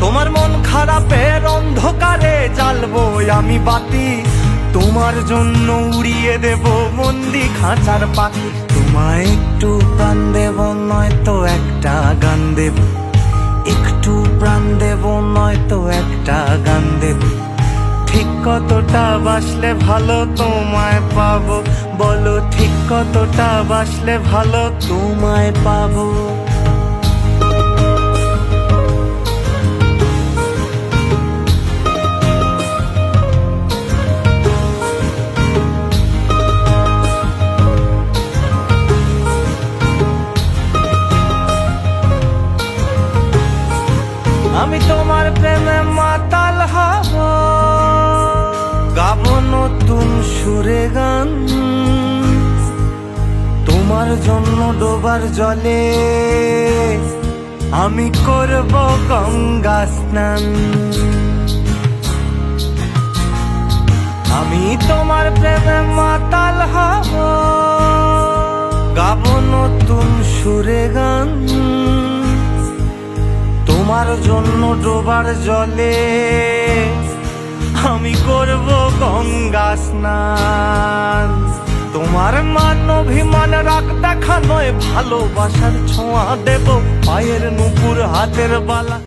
তোমার মন খারাপের অন্ধকারে জ্বালবো আমি বাতি। তোমার জন্য উড়িয়ে দেব মন্দি খাঁচার পাখি তোমায় একটু প্রাণ দেব, নয়তো একটা গান দেব। একটু প্রাণ দেব, নয়তো একটা গান দেব। ঠিক কতটা বাসলে ভালো তোমায় পাবো? বলো ঠিক কতটা বাসলে ভালো তোমায় পাবো? আমি তোমার প্রেমে মাতাল হব। গাবো নতুন সুরে গান। তোমার জন্য ডোবার জলে আমি করব গঙ্গা স্নান। আমি তোমার প্রেমে মাতাল হব। গাবো নতুন সুরে গান। জন্য ডোবার জলে। আমি করব গঙ্গা স্নান। তোমার মান অভিমান রাগ দেখানোয় ভালোবাসার ছোঁয়া দেব। পায়ের নুপুর হাতের বালা।